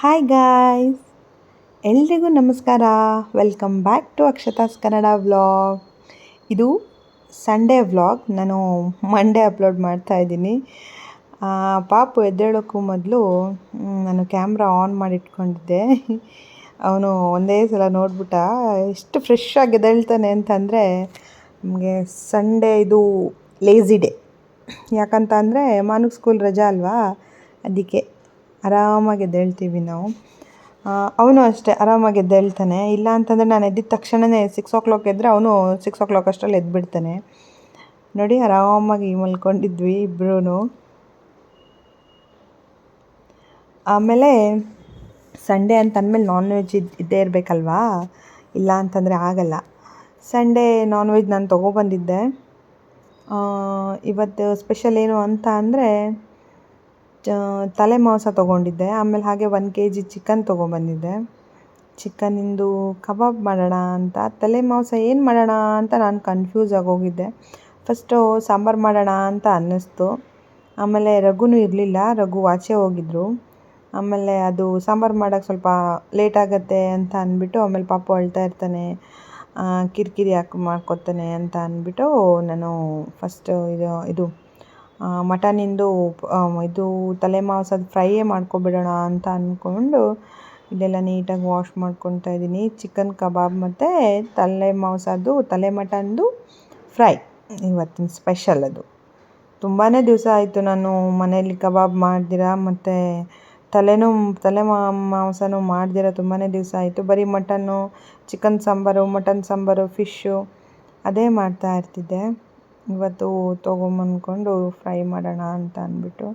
Hi guys ಎಲ್ರಿಗೂ ನಮಸ್ಕಾರ. Welcome back to Akshata's Kannada vlog ಇದು ಸಂಡೇ ವ್ಲಾಗ್ ನಾನು ಮಂಡೇ ಅಪ್ಲೋಡ್ ಮಾಡ್ತಾ ಇದ್ದೀನಿ. ಪಾಪು ಎದ್ದೇಳೋಕ್ಕೂ ಮೊದಲು ನಾನು ಕ್ಯಾಮ್ರಾ ಆನ್ ಮಾಡಿಟ್ಕೊಂಡಿದ್ದೆ. ಅವನು ಒಂದೇ ಸಲ ನೋಡ್ಬಿಟ್ಟ, ಎಷ್ಟು ಫ್ರೆಶ್ ಆಗಿ ಎದ್ದೇಳ್ತಾನೆ ಅಂತಂದರೆ, ನಮಗೆ ಸಂಡೇ ಇದು ಲೇಝಿ ಡೇ ಯಾಕಂತ ಅಂದರೆ ಮಾನಕ್ ಸ್ಕೂಲ್ ರಜಾ ಅಲ್ವಾ? ಅದಕ್ಕೆ. ಆರಾಮಾಗಿ ಎದ್ದೇಳ್ತೀವಿ ನಾವು. ಅವನು ಅಷ್ಟೇ, ಆರಾಮಾಗಿ ಎದ್ದೇಳ್ತಾನೆ. ಇಲ್ಲ ಅಂತಂದರೆ ನಾನು ಎದ್ದಿದ ತಕ್ಷಣವೇ ಸಿಕ್ಸ್ ಓ ಕ್ಲಾಕ್ ಎದ್ದರೆ ಅವನು ಸಿಕ್ಸ್ ಓ ಕ್ಲಾಕ್ ಅಷ್ಟರಲ್ಲಿ ಎದ್ಬಿಡ್ತಾನೆ. ನೋಡಿ, ಆರಾಮಾಗಿ ಮಲ್ಕೊಂಡಿದ್ವಿ ಇಬ್ಬರೂ ಆಮೇಲೆ ಸಂಡೇ ಅಂತ ಅಂದಮೇಲೆ ನಾನ್ ವೆಜ್ ಇದ್ದು ಇರಬೇಕಲ್ವಾ? ಇಲ್ಲ ಅಂತಂದರೆ ಆಗಲ್ಲ. ಸಂಡೇ ನಾನ್ ವೆಜ್ ನಾನು ತೊಗೊಬಂದಿದ್ದೆ. ಇವತ್ತು ಸ್ಪೆಷಲ್ ಏನು ಅಂತ ಅಂದರೆ ತಲೆ ಮಾಂಸ ತೊಗೊಂಡಿದ್ದೆ. ಆಮೇಲೆ ಹಾಗೆ ಒನ್ ಕೆ ಜಿ ಚಿಕನ್ ತೊಗೊಂಬಂದಿದ್ದೆ ಚಿಕನಿಂದು ಕಬಾಬ್ ಮಾಡೋಣ ಅಂತ. ತಲೆ ಮಾಂಸ ಏನು ಮಾಡೋಣ ಅಂತ ನಾನು ಕನ್ಫ್ಯೂಸ್ ಆಗೋಗಿದ್ದೆ ಫಸ್ಟು ಸಾಂಬಾರು ಮಾಡೋಣ ಅಂತ ಅನ್ನಿಸ್ತು. ಆಮೇಲೆ ರಘುನೂ ಇರಲಿಲ್ಲ. ರಘು ಆಚೆ ಹೋಗಿದ್ರು. ಆಮೇಲೆ ಅದು ಸಾಂಬಾರು ಮಾಡೋಕ್ಕೆ ಸ್ವಲ್ಪ ಲೇಟ್ ಆಗುತ್ತೆ ಅಂತ ಅಂದ್ಬಿಟ್ಟು ಆಮೇಲೆ ಪಾಪ ಅಳ್ತಾ ಇರ್ತಾನೆ. ಕಿರಿಕಿರಿ ಹಾಕಿ ಮಾಡ್ಕೊತಾನೆ ಅಂತ ಅಂದ್ಬಿಟ್ಟು ನಾನು ಫಸ್ಟ್ ಇದು ಇದು ಮಟನಿಂದು ಇದು ತಲೆ ಮಾಂಸದ ಫ್ರೈಯೇ ಮಾಡ್ಕೊಬಿಡೋಣ ಅಂತ ಅಂದ್ಕೊಂಡು ಇದೆಲ್ಲ ನೀಟಾಗಿ ವಾಶ್ ಮಾಡ್ಕೊತಾ ಇದ್ದೀನಿ. ಚಿಕನ್ ಕಬಾಬ್ ಮತ್ತು ತಲೆ ಮಾಂಸದ್ದು ತಲೆ ಮಟನ್ದು ಫ್ರೈ. ಇವತ್ತಿನ ಸ್ಪೆಷಲ್ ಅದು. ತುಂಬಾ ದಿವಸ ಆಯಿತು ನಾನು ಮನೇಲಿ ಕಬಾಬ್ ಮಾಡ್ದಿರ, ಮತ್ತು ತಲೆನೂ ತಲೆ ಮಾಂಸನೂ ಮಾಡ್ದಿರ ತುಂಬಾ ದಿವಸ ಆಯಿತು. ಬರೀ mutton, chicken sambar, mutton sambar, fish, ಅದೇ ಮಾಡ್ತಾ ಇರ್ತಿದ್ದೆ. ಇವತ್ತು ತೊಗೊಂಬಂದ್ಕೊಂಡು ಫ್ರೈ ಮಾಡೋಣ ಅಂತ ಅಂದ್ಬಿಟ್ಟು.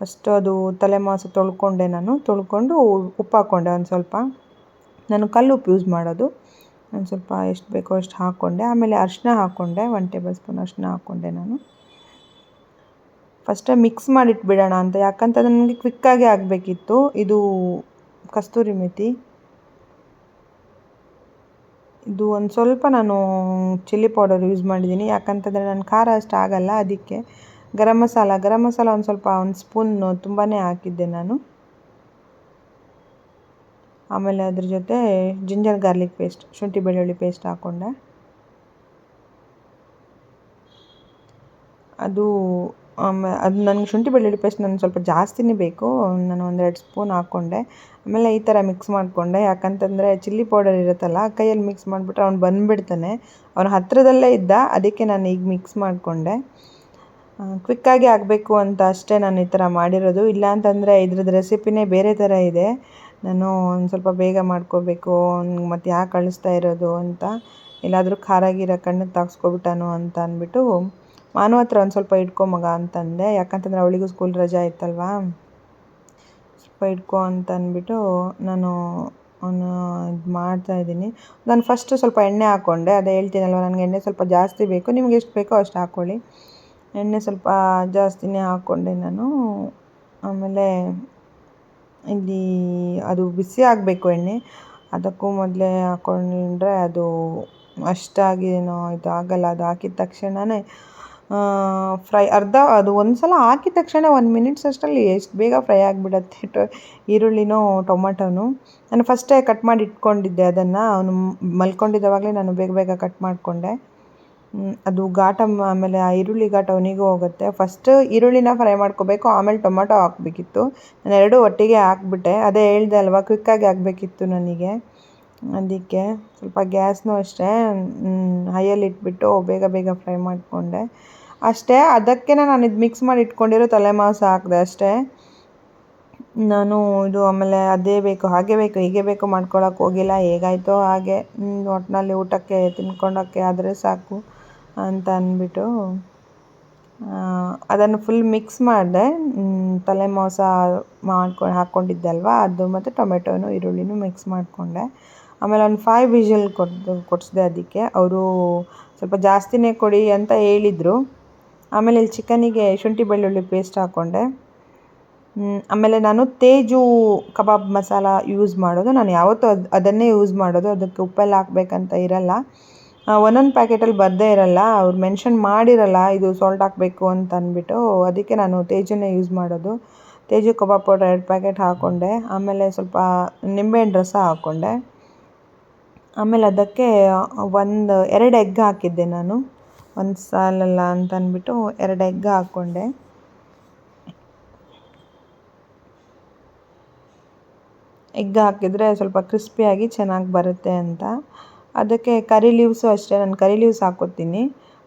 ಫಸ್ಟು ಅದು ತಲೆ ಮಾಂಸ ತೊಳ್ಕೊಂಡೆ ನಾನು. ತೊಳ್ಕೊಂಡು ಉಪ್ಪು ಹಾಕ್ಕೊಂಡೆ ಒಂದು ಸ್ವಲ್ಪ. ನಾನು ಕಲ್ಲು ಉಪ್ಪು ಯೂಸ್ ಮಾಡೋದು. ಒಂದು ಸ್ವಲ್ಪ ಎಷ್ಟು ಬೇಕೋ ಅಷ್ಟು ಹಾಕ್ಕೊಂಡೆ ಆಮೇಲೆ ಅರಿಶಿನ ಹಾಕ್ಕೊಂಡೆ ಒನ್ ಟೇಬಲ್ ಸ್ಪೂನ್ ಅರಿಶಿನ ಹಾಕ್ಕೊಂಡೆ ನಾನು. ಫಸ್ಟೇ ಮಿಕ್ಸ್ ಮಾಡಿಟ್ಬಿಡೋಣ ಅಂತ. ಯಾಕಂತಂದ್ರೆ ನನಗೆ ಕ್ವಿಕ್ಕಾಗಿ ಆಗಬೇಕಿತ್ತು. ಇದು ಕಸ್ತೂರಿ ಮೆಥಿ ಇದು ಒಂದು ಸ್ವಲ್ಪ ನಾನು ಚಿಲ್ಲಿ ಪೌಡರ್ ಯೂಸ್ ಮಾಡಿದ್ದೀನಿ. ಯಾಕಂತಂದರೆ ನಾನು ಖಾರ ಅಷ್ಟು ಆಗಲ್ಲ ಅದಕ್ಕೆ. ಗರಂ ಮಸಾಲ ಗರಂ ಮಸಾಲ ಒಂದು ಸ್ವಲ್ಪ ಒಂದು ಸ್ಪೂನ್ ತುಂಬಾ ಹಾಕಿದ್ದೆ ನಾನು. ಆಮೇಲೆ ಅದ್ರ ಜೊತೆ ಜಿಂಜರ್ ಗಾರ್ಲಿಕ್ ಪೇಸ್ಟ್, ಶುಂಠಿ ಬೆಳ್ಳುಳ್ಳಿ ಪೇಸ್ಟ್ ಹಾಕ್ಕೊಂಡೆ ಅದು ಆಮೇ, ಅದು ನನಗೆ ಶುಂಠಿ ಬೆಳ್ಳುಳ್ಳಿ ಪೇಸ್ಟ್ ನನಗೆ ಸ್ವಲ್ಪ ಜಾಸ್ತಿನೇ ಬೇಕು. ನಾನು ಒಂದೆರಡು ಸ್ಪೂನ್ ಹಾಕ್ಕೊಂಡೆ. ಆಮೇಲೆ ಈ ಥರ ಮಿಕ್ಸ್ ಮಾಡಿಕೊಂಡೆ. ಯಾಕಂತಂದರೆ ಚಿಲ್ಲಿ ಪೌಡರ್ ಇರುತ್ತಲ್ಲ ಕೈಯಲ್ಲಿ ಮಿಕ್ಸ್ ಮಾಡಿಬಿಟ್ರೆ ಅವ್ನು ಬಂದುಬಿಡ್ತಾನೆ. ಅವನ ಹತ್ತಿರದಲ್ಲೇ ಇದ್ದ, ಅದಕ್ಕೆ ನಾನು ಈಗ ಮಿಕ್ಸ್ ಮಾಡಿಕೊಂಡೆ. ಕ್ವಿಕ್ಕಾಗಿ ಆಗಬೇಕು ಅಂತ ಅಷ್ಟೇ ನಾನು ಈ ಥರ ಮಾಡಿರೋದು. ಇಲ್ಲ ಅಂತಂದರೆ ಇದ್ರದ್ದು ರೆಸಿಪಿನೇ ಬೇರೆ ಥರ ಇದೆ. ನಾನು ಒಂದು ಸ್ವಲ್ಪ ಬೇಗ ಮಾಡ್ಕೋಬೇಕು ಮತ್ತು ಯಾಕೆ ಕಳಿಸ್ತಾ ಇರೋದು ಅಂತ. ಎಲ್ಲಾದರೂ ಖಾರ ಕಣ್ಣಿಗೆ ತಾಗಿಸ್ಕೊಬಿಟ್ಟಾನು ಅಂತ ಅಂದ್ಬಿಟ್ಟು ಮಾನು ಹತ್ರ ಒಂದು ಸ್ವಲ್ಪ ಇಟ್ಕೊ ಮಗ ಅಂತಂದೆ. ಯಾಕಂತಂದರೆ ಅವಳಿಗೂ ಸ್ಕೂಲ್ ರಜಾ ಇತ್ತಲ್ವಾ? ಸ್ವಲ್ಪ ಇಟ್ಕೊ ಅಂತ ಅಂದ್ಬಿಟ್ಟು ನಾನು ಅವನು ಇದು ಮಾಡ್ತಾಯಿದ್ದೀನಿ ನಾನು ಫಸ್ಟು ಸ್ವಲ್ಪ ಎಣ್ಣೆ ಹಾಕ್ಕೊಂಡೆ ಅದೇ ಹೇಳ್ತೀನಲ್ವ, ನನಗೆ ಎಣ್ಣೆ ಸ್ವಲ್ಪ ಜಾಸ್ತಿ ಬೇಕು. ನಿಮ್ಗೆ ಎಷ್ಟು ಬೇಕೋ ಅಷ್ಟು ಹಾಕ್ಕೊಳ್ಳಿ ಎಣ್ಣೆ ಸ್ವಲ್ಪ ಜಾಸ್ತಿನೇ ಹಾಕ್ಕೊಂಡೆ ನಾನು. ಆಮೇಲೆ ಇಲ್ಲಿ ಅದು ಬಿಸಿ ಆಗಬೇಕು ಎಣ್ಣೆ. ಅದಕ್ಕೂ ಮೊದಲೇ ಹಾಕ್ಕೊಂಡ್ರೆ ಅದು ಅಷ್ಟಾಗಿ ಏನೋ ಇದು ಆಗಲ್ಲ. ಅದು ಹಾಕಿದ ತಕ್ಷಣವೇ ಫ್ರೈ ಅರ್ಧ ಅದು ಒಂದು ಸಲ ಹಾಕಿದ ತಕ್ಷಣ ಒಂದು ಮಿನಿಟ್ಸ್ ಅಷ್ಟರಲ್ಲಿ ಎಷ್ಟು ಬೇಗ ಫ್ರೈ ಆಗಿಬಿಡತ್ತೆ ಟೊ ಈರುಳ್ಳಿನೂ ಟೊಮಟೊನು. ನಾನು ಫಸ್ಟೇ ಕಟ್ ಮಾಡಿ ಇಟ್ಕೊಂಡಿದ್ದೆ ಅದನ್ನು. ಅವನು ಮಲ್ಕೊಂಡಿದ್ದಾವಾಗಲೇ ನಾನು ಬೇಗ ಬೇಗ ಕಟ್ ಮಾಡಿಕೊಂಡೆ. ಅದು ಘಾಟ ಆಮೇಲೆ ಆ ಈರುಳ್ಳಿ ಘಾಟ ಅವನಿಗೂ ಹೋಗುತ್ತೆ. ಫಸ್ಟ್ ಈರುಳ್ಳಿನ ಫ್ರೈ ಮಾಡ್ಕೋಬೇಕು, ಆಮೇಲೆ ಟೊಮೊಟೊ ಹಾಕಬೇಕಿತ್ತು. ನಾನು ಎರಡೂ ಒಟ್ಟಿಗೆ ಹಾಕ್ಬಿಟ್ಟೆ. ಅದೇ ಹೇಳ್ದೆ ಅಲ್ವಾ ಕ್ವಿಕ್ಕಾಗಿ ಆಗಬೇಕಿತ್ತು ನನಗೆ. ಅದಕ್ಕೆ ಸ್ವಲ್ಪ ಗ್ಯಾಸ್ನೂ ಅಷ್ಟೇ ಹೈಯಲ್ಲಿ ಇಟ್ಬಿಟ್ಟು ಬೇಗ ಬೇಗ ಫ್ರೈ ಮಾಡಿಕೊಂಡೆ. ಅಷ್ಟೇ ಅದಕ್ಕೆ ನಾನು ಇದು ಮಿಕ್ಸ್ ಮಾಡಿ ಇಟ್ಕೊಂಡಿರೋ ತಲೆ ಮಾಂಸ ಹಾಕಿದೆ ಅಷ್ಟೇ. ನಾನು ಇದು ಆಮೇಲೆ ಅದೇ ಬೇಕು, ಹಾಗೆ ಬೇಕು, ಹೀಗೆ ಬೇಕು ಮಾಡ್ಕೊಳಕ್ಕೆ ಹೋಗಿಲ್ಲ, ಹೇಗಾಯ್ತೋ ಹಾಗೆ ಒಟ್ಟಿನಲ್ಲಿ ಊಟಕ್ಕೆ ತಿನ್ಕೊಳಕ್ಕೆ ಆದರೆ ಸಾಕು ಅಂತ ಅಂದ್ಬಿಟ್ಟು ಅದನ್ನು ಫುಲ್ ಮಿಕ್ಸ್ ಮಾಡಿದೆ ತಲೆ ಮಾಂಸ ಮಾಡ್ಕೊಂಡು ಹಾಕ್ಕೊಂಡಿದ್ದೆ ಅಲ್ವಾ, ಅದು ಮತ್ತು ಟೊಮೆಟೊನು, ಈರುಳ್ಳಿನೂ ಮಿಕ್ಸ್ ಮಾಡಿಕೊಂಡೆ. ಆಮೇಲೆ ಒಂದು ಫೈವ್ ವಿಷಲ್ ಕೊಟ್ಟು ಕೊಡಿಸ್ದೆ ಅದಕ್ಕೆ. ಅವರು ಸ್ವಲ್ಪ ಜಾಸ್ತಿನೇ ಕೊಡಿ ಅಂತ ಹೇಳಿದರು. ಆಮೇಲೆ ಇಲ್ಲಿ ಚಿಕನಿಗೆ ಶುಂಠಿ ಬೆಳ್ಳುಳ್ಳಿ ಪೇಸ್ಟ್ ಹಾಕ್ಕೊಂಡೆ ಆಮೇಲೆ ನಾನು ತೇಜು ಕಬಾಬ್ ಮಸಾಲ ಯೂಸ್ ಮಾಡೋದು. ನಾನು ಯಾವತ್ತೂ ಅದು, ಅದನ್ನೇ ಯೂಸ್ ಮಾಡೋದು. ಅದಕ್ಕೆ ಉಪ್ಪೆಲ್ಲ ಹಾಕ್ಬೇಕಂತ ಇರಲ್ಲ. ಒಂದೊಂದು ಪ್ಯಾಕೆಟಲ್ಲಿ ಬರದೇ ಇರಲ್ಲ. ಅವ್ರು ಮೆನ್ಷನ್ ಮಾಡಿರಲ್ಲ, ಇದು ಸಾಲ್ಟ್ ಹಾಕಬೇಕು ಅಂತ ಅಂದ್ಬಿಟ್ಟು ಅದಕ್ಕೆ ನಾನು ತೇಜನ್ನೇ ಯೂಸ್ ಮಾಡೋದು. ತೇಜು ಕಬಾಬ್ ಪೌಡರ್ ಎರಡು ಪ್ಯಾಕೆಟ್ ಹಾಕ್ಕೊಂಡೆ ಆಮೇಲೆ ಸ್ವಲ್ಪ ನಿಂಬೆಹಣ್ಣು ರಸ ಹಾಕ್ಕೊಂಡೆ ಆಮೇಲೆ ಅದಕ್ಕೆ ಒಂದು ಎರಡು ಎಗ್ ಹಾಕಿದ್ದೆ ನಾನು. ಒಂದು ಸಾಲಲ್ಲ ಅಂತ ಅಂದ್ಬಿಟ್ಟು ಎರಡು ಎಗ್ ಹಾಕ್ಕೊಂಡೆ. ಎಗ್ ಹಾಕಿದರೆ ಸ್ವಲ್ಪ ಕ್ರಿಸ್ಪಿಯಾಗಿ ಚೆನ್ನಾಗಿ ಬರುತ್ತೆ ಅಂತ. ಅದಕ್ಕೆ ಕರಿ ಲೀವ್ಸು ಅಷ್ಟೇ, ನಾನು ಕರಿ ಲೀವ್ಸ್ ಹಾಕ್ಕೊತೀನಿ.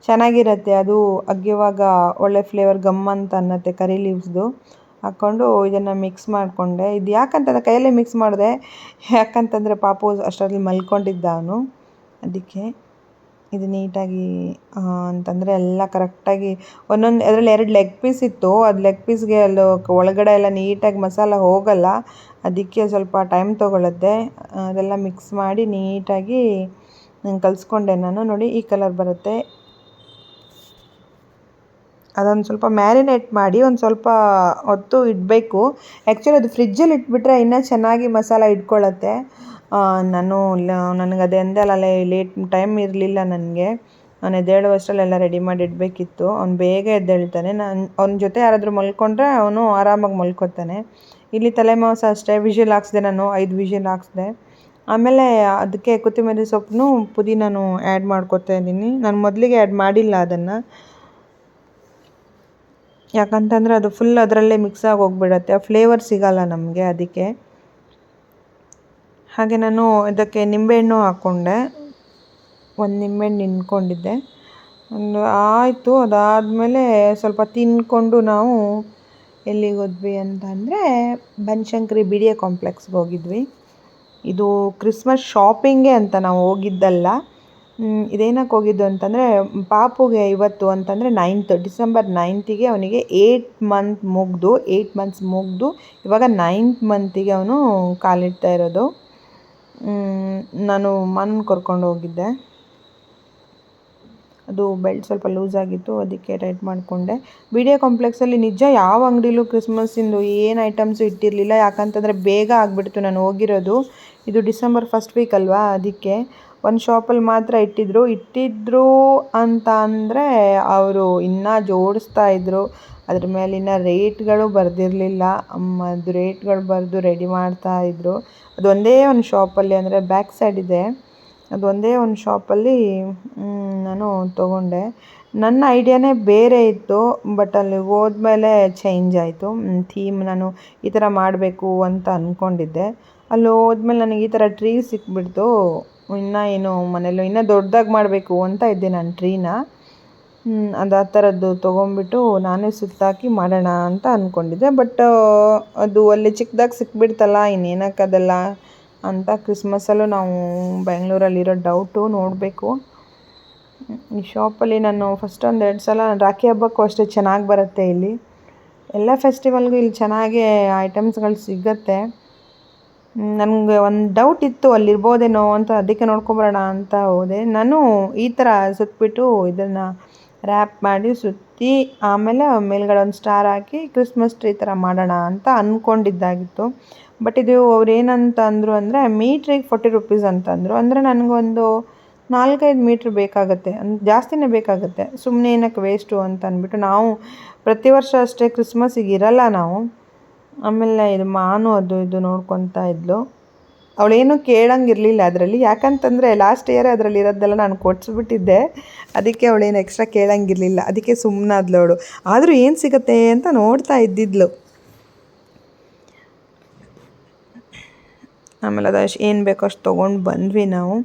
ಚೆನ್ನಾಗಿರುತ್ತೆ, ಅದು ಅಗ್ಯುವಾಗ ಒಳ್ಳೆ ಫ್ಲೇವರ್ ಗಮ್ ಅಂತ ಅನ್ನತ್ತೆ ಕರಿ ಲೀವ್ಸ್ದು. ಹಾಕ್ಕೊಂಡು ಇದನ್ನು ಮಿಕ್ಸ್ ಮಾಡಿಕೊಂಡೆ. ಇದು ಯಾಕಂತಂದರೆ ಕೈಯಲ್ಲೇ ಮಿಕ್ಸ್ ಮಾಡಿದೆ, ಯಾಕಂತಂದರೆ ಪಾಪು ಅಷ್ಟರಲ್ಲಿ ಮಲ್ಕೊಂಡಿದ್ದ ಅವನು. ಅದಕ್ಕೆ ಇದು ನೀಟಾಗಿ ಅಂತಂದರೆ ಎಲ್ಲ ಕರೆಕ್ಟಾಗಿ ಒಂದೊಂದು, ಅದರಲ್ಲಿ ಎರಡು ಲೆಗ್ ಪೀಸ್ ಇತ್ತು. ಅದು ಲೆಗ್ ಪೀಸ್ಗೆ ಅಲ್ಲಿ ಒಳಗಡೆ ಎಲ್ಲ ನೀಟಾಗಿ ಮಸಾಲ ಹೋಗಲ್ಲ. ಅದಕ್ಕೆ ಸ್ವಲ್ಪ ಟೈಮ್ ತೊಗೊಳುತ್ತೆ. ಅದೆಲ್ಲ ಮಿಕ್ಸ್ ಮಾಡಿ ನೀಟಾಗಿ ಕಲಿಸ್ಕೊಂಡೆ ನಾನು. ನೋಡಿ ಈ ಕಲರ್ ಬರುತ್ತೆ. ಅದೊಂದು ಸ್ವಲ್ಪ ಮ್ಯಾರಿನೇಟ್ ಮಾಡಿ ಒಂದು ಸ್ವಲ್ಪ ಹೊತ್ತು ಇಡಬೇಕು. ಆ್ಯಕ್ಚುಲಿ ಅದು ಫ್ರಿಜ್ಜಲ್ಲಿ ಇಟ್ಬಿಟ್ರೆ ಇನ್ನೂ ಚೆನ್ನಾಗಿ ಮಸಾಲ ಇಟ್ಕೊಳ್ಳುತ್ತೆ. ನಾನು ನನಗೆ ಅದೇ ಅಂದೆ ಲೇಟ್ ಟೈಮ್ ಇರಲಿಲ್ಲ ನನಗೆ. ನಾನು ಎದ್ದೇಳುವಷ್ಟರಲ್ಲೆಲ್ಲ ರೆಡಿ ಮಾಡಿ ಇಡಬೇಕಿತ್ತು. ಅವ್ನು ಬೇಗ ಎದ್ದೇಳ್ತಾನೆ. ನಾನು, ಅವ್ನ ಜೊತೆ ಯಾರಾದರೂ ಮಲ್ಕೊಂಡ್ರೆ ಅವನು ಆರಾಮಾಗಿ ಮಲ್ಕೊತಾನೆ. ಇಲ್ಲಿ ತಲೆ ಮಾಂಸ ಅಷ್ಟೇ. ವಿಷಲ್ ಹಾಕ್ಸಿದೆ ನಾನು, ಐದು ವಿಷಲ್ ಹಾಕ್ಸಿದೆ. ಆಮೇಲೆ ಅದಕ್ಕೆ ಕೊತ್ತಂಬರಿ ಸೊಪ್ಪನ್ನು ಪುದೀನೂ ಆ್ಯಡ್ ಮಾಡ್ಕೊತಾ ಇದ್ದೀನಿ. ನಾನು ಮೊದಲಿಗೆ ಆ್ಯಡ್ ಮಾಡಿಲ್ಲ ಅದನ್ನು. ಯಾಕಂತಂದರೆ ಅದು ಫುಲ್ ಅದರಲ್ಲೇ ಮಿಕ್ಸ್ ಆಗಿ ಹೋಗ್ಬಿಡತ್ತೆ. ಆ ಫ್ಲೇವರ್ ಸಿಗಲ್ಲ ನಮಗೆ ಅದಕ್ಕೆ. ಹಾಗೆ ನಾನು ಇದಕ್ಕೆ ನಿಂಬೆಹಣ್ಣು ಹಾಕ್ಕೊಂಡೆ ಒಂದು ನಿಂಬೆಹಣ್ಣು ನಿಂತ್ಕೊಂಡಿದ್ದೆ ಒಂದು ಆಯಿತು, ಅದಾದಮೇಲೆ ಸ್ವಲ್ಪ ತಿಂದ್ಕೊಂಡು ನಾವು ಎಲ್ಲಿಗೆ ಹೋದ್ವಿ ಅಂತಂದರೆ ಬನಶಂಕರಿ ಬಿ ಡಿ ಎ ಕಾಂಪ್ಲೆಕ್ಸ್ಗೆ ಹೋಗಿದ್ವಿ. ಇದು ಕ್ರಿಸ್ಮಸ್ ಶಾಪಿಂಗೇ ಅಂತ ನಾವು ಹೋಗಿದ್ದಲ್ಲ. ಇದೇನಕ್ಕೆ ಹೋಗಿದ್ದು ಅಂತಂದರೆ, ಪಾಪುಗೆ ಇವತ್ತು ಅಂತಂದರೆ ನೈನ್ತ್ ಡಿಸೆಂಬರ್ ನೈನ್ತಿಗೆ ಅವನಿಗೆ ಏಯ್ಟ್ ಮಂತ್ ಮುಗಿದು ಏಯ್ಟ್ ಮಂತ್ಸ್ ಮುಗಿದು, ಇವಾಗ ನೈನ್ತ್ ಮಂತಿಗೆ ಅವನು ಕಾಲಿಡ್ತಾ ಇರೋದು. ನಾನು ಮನ್ ಕರ್ಕೊಂಡು ಹೋಗಿದ್ದೆ. ಅದು ಬೆಲ್ಟ್ ಸ್ವಲ್ಪ ಲೂಸ್ ಆಗಿತ್ತು, ಅದಕ್ಕೆ ಟೈಟ್ ಮಾಡಿಕೊಂಡೆ. ಡಿ ಎ ಕಾಂಪ್ಲೆಕ್ಸಲ್ಲಿ ನಿಜ ಯಾವ ಅಂಗಡಿಲೂ ಕ್ರಿಸ್ಮಸ್ಸಿಂದು ಏನು ಐಟಮ್ಸು ಇಟ್ಟಿರಲಿಲ್ಲ, ಯಾಕಂತಂದರೆ ಬೇಗ ಆಗಿಬಿಡ್ತು ನಾನು ಹೋಗಿರೋದು. ಇದು ಡಿಸೆಂಬರ್ ಫಸ್ಟ್ ವೀಕ್ ಅಲ್ವಾ, ಅದಕ್ಕೆ. ಒಂದು ಶಾಪಲ್ಲಿ ಮಾತ್ರ ಇಟ್ಟಿದ್ದರು ಇಟ್ಟಿದ್ದರು ಅಂತ ಅಂದರೆ ಅವರು ಇನ್ನೂ ಜೋಡಿಸ್ತಾ ಇದ್ದರು ಅದ್ರ ಮೇಲಿನ ರೇಟ್ಗಳು ಬರೆದಿರಲಿಲ್ಲ. ಅದು ರೇಟ್ಗಳು ಬರೆದು ರೆಡಿ ಮಾಡ್ತಾ ಇದ್ದರು ಅದು ಒಂದೇ ಒಂದು ಶಾಪಲ್ಲಿ ಅಂದರೆ ಬ್ಯಾಕ್ ಸೈಡ್ ಇದೆ. ಅದು ಒಂದೇ ಒಂದು ಶಾಪಲ್ಲಿ ನಾನು ತಗೊಂಡೆ. ನನ್ನ ಐಡಿಯಾನೇ ಬೇರೆ ಇತ್ತು, ಬಟ್ ಅಲ್ಲಿ ಹೋದ್ಮೇಲೆ ಚೇಂಜ್ ಆಯಿತು. ಥೀಮ್ ನಾನು ಈ ಥರ ಮಾಡಬೇಕು ಅಂತ ಅಂದ್ಕೊಂಡಿದ್ದೆ ಅಲ್ಲಿ ಹೋದ್ಮೇಲೆ ನನಗೆ ಈ ಥರ ಟ್ರೀ ಸಿಕ್ಬಿಡ್ತು. ಇನ್ನೂ ಏನು ಮನೇಲಿ ಇನ್ನೂ ದೊಡ್ಡದಾಗಿ ಮಾಡಬೇಕು ಅಂತ ಇದ್ದೆ ನಾನು ಟ್ರೀನ. ಅದು ಆ ಥರದ್ದು ತೊಗೊಂಬಿಟ್ಟು ನಾನೇ ಸುತ್ತಾಕಿ ಮಾಡೋಣ ಅಂತ ಅಂದ್ಕೊಂಡಿದ್ದೆ ಬಟ್ ಅದು ಅಲ್ಲಿ ಚಿಕ್ಕದಾಗಿ ಸಿಕ್ಬಿಡ್ತಲ್ಲ ಇನ್ನೇನಕ್ಕದಲ್ಲ ಅಂತ ಕ್ರಿಸ್ಮಸಲ್ಲೂ ನಾವು ಬೆಂಗಳೂರಲ್ಲಿರೋ ಡೌಟು ನೋಡಬೇಕು. ಈ ಶಾಪಲ್ಲಿ ನಾನು ಫಸ್ಟ್ ಒಂದು ಎರಡು ಸಲ ರಾಖಿ ಹಬ್ಬಕ್ಕೂ ಅಷ್ಟೇ ಚೆನ್ನಾಗಿ ಬರುತ್ತೆ ಇಲ್ಲಿ. ಎಲ್ಲ ಫೆಸ್ಟಿವಲ್ಗೂ ಇಲ್ಲಿ ಚೆನ್ನಾಗೇ ಐಟಮ್ಸ್ಗಳು ಸಿಗುತ್ತೆ. ನನಗೆ ಒಂದು ಡೌಟ್ ಇತ್ತು, ಅಲ್ಲಿರ್ಬೋದೇನೋ ಅಂತ, ಅದಕ್ಕೆ ನೋಡ್ಕೊಂಬರೋಣ ಅಂತ ಹೋದೆ. ನಾನು ಈ ಥರ ಸುತ್ತಬಿಟ್ಟು ಇದನ್ನು ರ್ಯಾಪ್ ಮಾಡಿ ಸುತ್ತಿ, ಆಮೇಲೆ ಮೇಲ್ಗಡೆ ಒಂದು ಸ್ಟಾರ್ ಹಾಕಿ ಕ್ರಿಸ್ಮಸ್ ಟ್ರೀ ಥರ ಮಾಡೋಣ ಅಂತ ಅಂದ್ಕೊಂಡಿದ್ದಾಗಿತ್ತು ಬಟ್ ಇದು ಅವ್ರು ಏನಂತ ಅಂದರು ಅಂದರೆ ಮೀಟ್ರಿಗೆ ಫೋರ್ಟಿ ರುಪೀಸ್ ಅಂತಂದರು. ಅಂದರೆ ನನಗೊಂದು ನಾಲ್ಕೈದು ಮೀಟ್ರ್ ಬೇಕಾಗುತ್ತೆ. ಜಾಸ್ತಿನೇ ಬೇಕಾಗುತ್ತೆ. ಸುಮ್ಮನೆ ಏನಕ್ಕೆ ವೇಸ್ಟು ಅಂತ ಅಂದ್ಬಿಟ್ಟು ನಾವು ಪ್ರತಿ ವರ್ಷ ಅಷ್ಟೇ ಕ್ರಿಸ್ಮಸ್ಸಿಗೆ ಇರಲ್ಲ ನಾವು. ಆಮೇಲೆ ಇದು ಮಾನು ಅದು ಇದು ನೋಡ್ಕೊತಾ ಇದ್ಲು. ಅವಳೇನು ಕೇಳಂಗಿರಲಿಲ್ಲ ಅದರಲ್ಲಿ. ಯಾಕಂತಂದರೆ ಲಾಸ್ಟ್ ಇಯರ್ ಅದರಲ್ಲಿ ಇರೋದೆಲ್ಲ ನಾನು ಕೊಡಿಸ್ಬಿಟ್ಟಿದ್ದೆ ಅದಕ್ಕೆ ಅವಳೇನು ಎಕ್ಸ್ಟ್ರಾ ಕೇಳಂಗಿರಲಿಲ್ಲ. ಅದಕ್ಕೆ ಸುಮ್ಮನಾದ್ಲು ಅವಳು. ಆದರೂ ಏನು ಸಿಗುತ್ತೆ ಅಂತ ನೋಡ್ತಾ ಇದ್ದಿದ್ಲು. ಆಮೇಲೆ ಅದು ಅಷ್ಟು ಏನು ಬೇಕೋ ಅಷ್ಟು ತೊಗೊಂಡು ಬಂದ್ವಿ ನಾವು.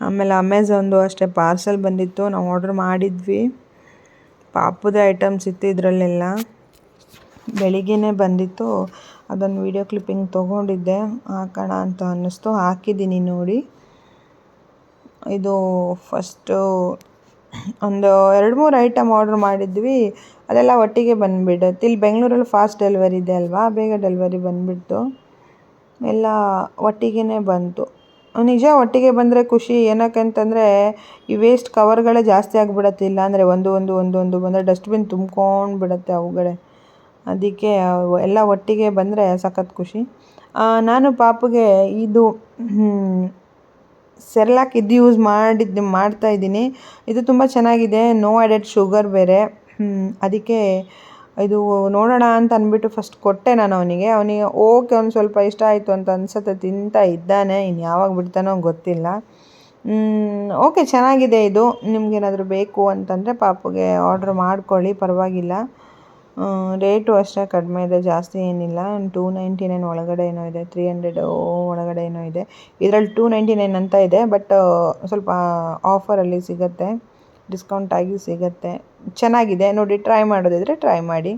ಆಮೇಲೆ ಅಮೆಝಾನ್ದು ಅಷ್ಟೇ ಪಾರ್ಸೆಲ್ ಬಂದಿತ್ತು. ನಾವು ಆರ್ಡ್ರ್ ಮಾಡಿದ್ವಿ. ಪಾಪದ ಐಟಮ್ಸ್ ಇತ್ತು ಇದರಲ್ಲೆಲ್ಲ. ಬೆಳಿಗ್ಗೆನೇ ಬಂದಿತ್ತು. ಅದೊಂದು ವೀಡಿಯೋ ಕ್ಲಿಪ್ಪಿಂಗ್ ತೊಗೊಂಡಿದ್ದೆ. ಹಾಕೋಣ ಅಂತ ಅನ್ನಿಸ್ತು. ಹಾಕಿದ್ದೀನಿ ನೋಡಿ. ಇದು ಫಸ್ಟು ಒಂದು ಎರಡು ಮೂರು ಐಟಮ್ ಆರ್ಡ್ರ್ ಮಾಡಿದ್ವಿ. ಅದೆಲ್ಲ ಒಟ್ಟಿಗೆ ಬಂದುಬಿಡುತ್ತೆ ಇಲ್ಲಿ ಬೆಂಗಳೂರಲ್ಲಿ ಫಾಸ್ಟ್ ಡೆಲಿವರಿ ಇದೆ ಅಲ್ವಾ? ಬೇಗ ಡೆಲಿವರಿ ಬಂದುಬಿಡ್ತು ಎಲ್ಲ ಒಟ್ಟಿಗೆ ಬಂತು. ನಿಜ ಒಟ್ಟಿಗೆ ಬಂದರೆ ಖುಷಿ. ಏನಕ್ಕೆ ಅಂತಂದರೆ, ಈ ವೇಸ್ಟ್ ಕವರ್ಗಳೇ ಜಾಸ್ತಿ ಆಗಿಬಿಡತ್ತೆ. ಇಲ್ಲ ಅಂದರೆ ಒಂದು ಒಂದು ಒಂದು ಒಂದು ಬಂದರೆ ಡಸ್ಟ್ಬಿನ್ ತುಂಬ್ಕೊಂಡು ಬಿಡುತ್ತೆ ಅವುಗಳೇ. ಅದಕ್ಕೆ ಎಲ್ಲ ಒಟ್ಟಿಗೆ ಬಂದರೆ ಸಖತ್ ಖುಷಿ. ನಾನು ಪಾಪುಗೆ ಇದು ಸೆರ್ಲಾಕ್ ಇದು ಯೂಸ್ ಮಾಡಿದ್ದು ಮಾಡ್ತಾಯಿದ್ದೀನಿ ಇದು ತುಂಬ ಚೆನ್ನಾಗಿದೆ. ನೋ ಆ್ಯಡೆಡ್ ಶುಗರ್ ಬೇರೆ. ಅದಕ್ಕೆ ಇದು ನೋಡೋಣ ಅಂತ ಅಂದ್ಬಿಟ್ಟು ಫಸ್ಟ್ ಕೊಟ್ಟೆ ನಾನು ಅವನಿಗೆ. ಅವನಿಗೆ, ಓಕೆ ಒಂದು ಸ್ವಲ್ಪ ಇಷ್ಟ ಆಯಿತು ಅಂತ ಅನ್ಸುತ್ತೆ, ತಿಂತಾ ಇದ್ದಾನೆ ಇನ್ನು ಯಾವಾಗ ಬಿಡ್ತಾನೋ ಗೊತ್ತಿಲ್ಲ. ಓಕೆ, ಚೆನ್ನಾಗಿದೆ ಇದು. ನಿಮ್ಗೇನಾದರೂ ಬೇಕು ಅಂತಂದರೆ ಪಾಪುಗೆ ಆರ್ಡ್ರ್ ಮಾಡ್ಕೊಳ್ಳಿ, ಪರವಾಗಿಲ್ಲ. ರೇಟು ಅಷ್ಟೇ ಕಡಿಮೆ ಇದೆ, ಜಾಸ್ತಿ ಏನಿಲ್ಲ. ಟೂ ನೈಂಟಿ ನೈನ್ ಒಳಗಡೆ ಏನೋ ಇದೆ ತ್ರೀ ಹಂಡ್ರೆಡ್ ಒಳಗಡೆ ಏನೋ ಇದೆ. ಇದರಲ್ಲಿ ಟೂ ನೈಂಟಿ ನೈನ್ ಅಂತ ಇದೆ ಬಟ್ ಸ್ವಲ್ಪ ಆಫರಲ್ಲಿ ಸಿಗುತ್ತೆ ಡಿಸ್ಕೌಂಟ್ ಆಗಿ ಸಿಗುತ್ತೆ. ಚೆನ್ನಾಗಿದೆ, ನೋಡಿ ಟ್ರೈ ಮಾಡೋದಿದ್ರೆ ಟ್ರೈ ಮಾಡಿ.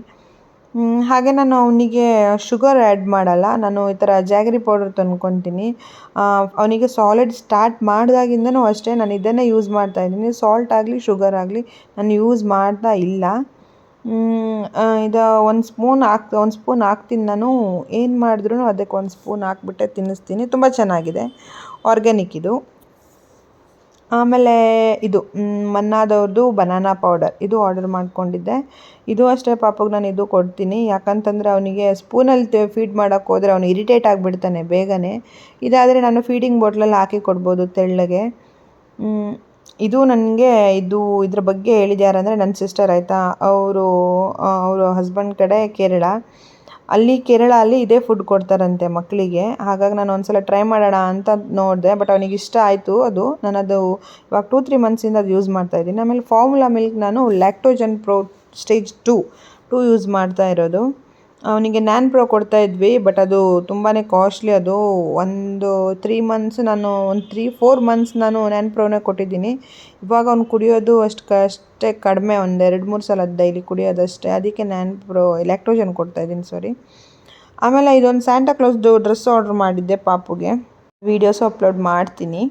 ಹಾಗೆ ನಾನು ಅವನಿಗೆ ಶುಗರ್ ಆ್ಯಡ್ ಮಾಡಲ್ಲ, ನಾನು ಈ ಥರ ಜಾಗರಿ ಪೌಡರ್ ತಂದ್ಕೊತೀನಿ. ಅವನಿಗೆ ಸಾಲಿಡ್ ಸ್ಟಾರ್ಟ್ ಮಾಡಿದಾಗಿಂದನೂ ಅಷ್ಟೇ, ನಾನು ಇದನ್ನೇ ಯೂಸ್ ಮಾಡ್ತಾ ಇದ್ದೀನಿ. ಸಾಲ್ಟ್ ಆಗಲಿ ಶುಗರ್ ಆಗಲಿ, ನಾನು ಯೂಸ್ ಮಾಡ್ತಾ ಇಲ್ಲ. ಇದು ಒಂದು ಸ್ಪೂನ್ ಹಾಕಿ, ಒಂದು ಸ್ಪೂನ್ ಹಾಕ್ತೀನಿ ನಾನು. ಏನು ಮಾಡಿದ್ರು ಅದಕ್ಕೆ ಒಂದು ಸ್ಪೂನ್ ಹಾಕ್ಬಿಟ್ಟೆ ತಿನ್ನಿಸ್ತೀನಿ. ತುಂಬ ಚೆನ್ನಾಗಿದೆ. ಆರ್ಗ್ಯಾನಿಕ್ ಇದು. ಆಮೇಲೆ ಇದು ಮನ್ನಾದವ್ರದ್ದು ಬನಾನಾ ಪೌಡರ್ ಇದು ಆರ್ಡರ್ ಮಾಡ್ಕೊಂಡಿದ್ದೆ. ಇದು ಅಷ್ಟೇ ಪಾಪಗೆ ನಾನು ಇದು ಕೊಡ್ತೀನಿ. ಯಾಕಂತಂದರೆ ಅವನಿಗೆ ಸ್ಪೂನಲ್ಲಿ ಫೀಡ್ ಮಾಡೋಕ್ಕೆ ಹೋದರೆ ಅವನು ಇರಿಟೇಟ್ ಆಗಿಬಿಡ್ತಾನೆ ಬೇಗನೆ. ಇದಾದರೆ ನಾನು ಫೀಡಿಂಗ್ ಬಾಟ್ಲಲ್ಲಿ ಹಾಕಿ ಕೊಡ್ಬೋದು ತೆಳ್ಳಗೆ. ಇದು ನನಗೆ ಇದು ಇದ್ರ ಬಗ್ಗೆ ಹೇಳಿದ್ದು ಯಾರಂದರೆ ನನ್ನ ಸಿಸ್ಟರ್ ಆಯಿತಾ? ಅವರು ಅವರ ಹಸ್ಬೆಂಡ್ ಕಡೆ ಕೇರಳ. ಅಲ್ಲಿ ಕೇರಳ ಅಲ್ಲಿ ಇದೇ ಫುಡ್ ಕೊಡ್ತಾರಂತೆ ಮಕ್ಕಳಿಗೆ ಹಾಗಾಗಿ ನಾನು ಒಂದು ಸಲ ಟ್ರೈ ಮಾಡೋಣ ಅಂತ ನೋಡಿದೆ ಬಟ್ ಅವನಿಗೆ ಇಷ್ಟ ಆಯಿತು ಅದು. ನಾನು ಅದು ಇವಾಗ ಟೂ ತ್ರೀ ಮಂತ್ಸಿಂದ ಅದು ಯೂಸ್ ಮಾಡ್ತಾ ಇದ್ದೀನಿ. ಆಮೇಲೆ ಫಾರ್ಮುಲಾ ಮಿಲ್ಕ್ ನಾನು Lactogen pro stage two two use ಮಾಡ್ತಾ ಇರೋದು. ಅವನಿಗೆ ನ್ಯಾನ್ ಪ್ರೋ ಕೊಡ್ತಾ ಇದ್ವಿ ಬಟ್ ಅದು ತುಂಬಾ ಕಾಸ್ಟ್ಲಿ ಅದು ಒಂದು ತ್ರೀ ಮಂತ್ಸ್ ನಾನು, ಒಂದು ತ್ರೀ ಫೋರ್ ಮಂತ್ಸ್ ನಾನು ನ್ಯಾನ್ ಪ್ರೋನೇ ಕೊಟ್ಟಿದ್ದೀನಿ. ಇವಾಗ ಅವ್ನು ಕುಡಿಯೋದು ಅಷ್ಟು ಅಷ್ಟೇ ಕಡಿಮೆ, ಒಂದು ಎರಡು ಮೂರು ಸಲ ಡೈಲಿ ಕುಡಿಯೋದಷ್ಟೇ ಅದಕ್ಕೆ ನ್ಯಾನ್ ಪ್ರೋ ಎಲೆಕ್ಟ್ರೋಜನ್ ಕೊಡ್ತಾ ಇದ್ದೀನಿ ಸಾರಿ ಆಮೇಲೆ ಇದೊಂದು ಸ್ಯಾಂಟಾ ಕ್ಲೋಸ್ದು ಡ್ರೆಸ್ ಆರ್ಡ್ರ್ ಮಾಡಿದ್ದೆ ಪಾಪುಗೆ. ವೀಡಿಯೋಸು ಅಪ್ಲೋಡ್ ಮಾಡ್ತೀನಿ.